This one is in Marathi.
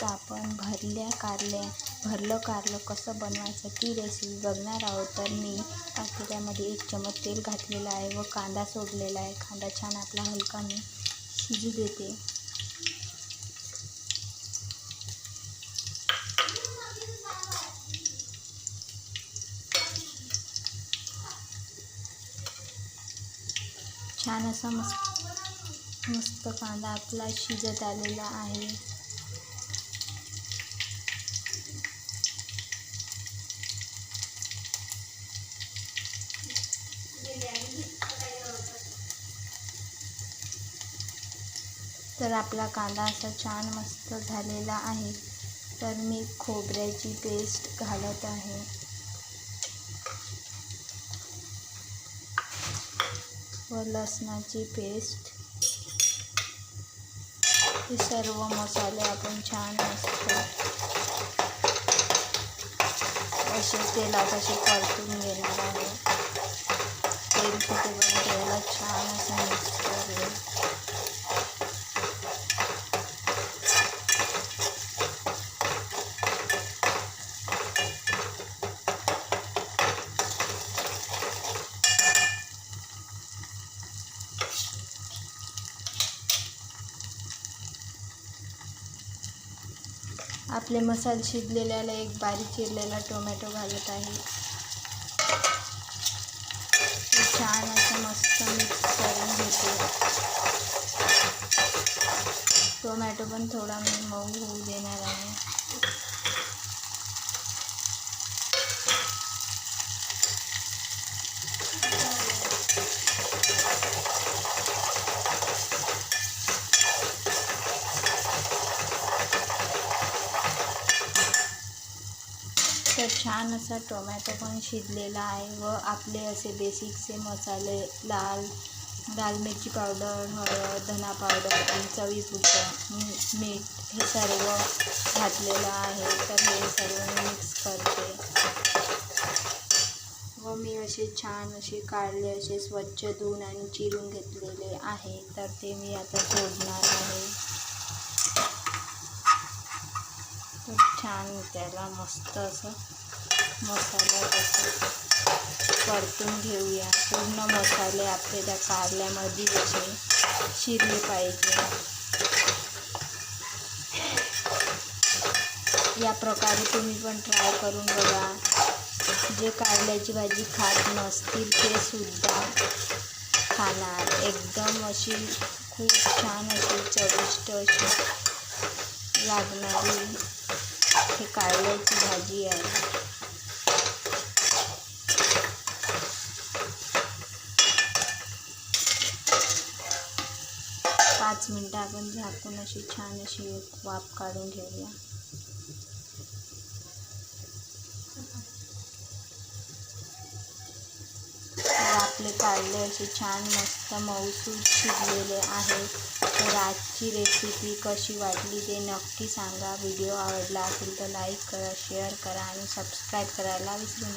आज आपण भरल्या कारल्या भरलं कारलं कसं बनवायचं ती रेसिपी बघणार आहोत. तर मी पातेल्यामध्ये एक चमच तेल घातलेलं आहे व कांदा सोडलेला आहे. कांदा छान आपला हलका मी शिजू देते. छान असा मस्त मस्त कांदा आपला शिजत आलेला आहे. तर आपला कांदा असा छान मस्त झालेला आहे. तर मी खोबऱ्याची पेस्ट घालत आहे. व लसणाची पेस्ट. हे सर्व मसाले आपण छान मस्त असे तेलात असे परतून घेणार आहे तेल फुटेपर्यंत याला छान असं मिक्स करूया आपले मसाले शिजलेल्याला एक बारीक चिरलेला टोमॅटो घालत आहे. छान असं मस्त मिक्स करून घेते. टोमॅटो पण थोडा मी मऊ होऊ देणार आहे. छान असा टोमॅटो पण शिजलेला आहे व आपले असे बेसिकचे मसाले लाल लाल मिरची पावडर हळद धना पावडर आणि चवीपुरतं मीठ हे सर्व घातलेलं आहे. तर हे सर्व मी मिक्स करते. व मी असे छान असे काढले असे स्वच्छ धुवून आणि चिरून घेतलेले आहे. तर ते मी आता सोडणार आहे. खूप छान त्याला मस्त असं मसाला कसं परतून घेऊया. पूर्ण मसाले आपले त्या कारल्यामध्ये जसे शिरले पाहिजे. या प्रकारे तुम्ही पण ट्राय करून बघा. जे कारल्याची भाजी खात नसतील ते सुद्धा खाणार. एकदम अशी खूप छान अशी चविष्ट अशी लागणारी हे कारल्याची भाजी आहे. पाच मिनटं आपण झाकून अशी छान अशी एक वाफ काढून घेऊया. तर आपले असे छान मस्त मऊसूद शिजलेले आहे. तर आजची रेसिपी कशी वाटली ते नक्की सांगा. व्हिडिओ आवडला असेल तर लाईक करा शेअर करा आणि सबस्क्राईब करायला विसरू नका.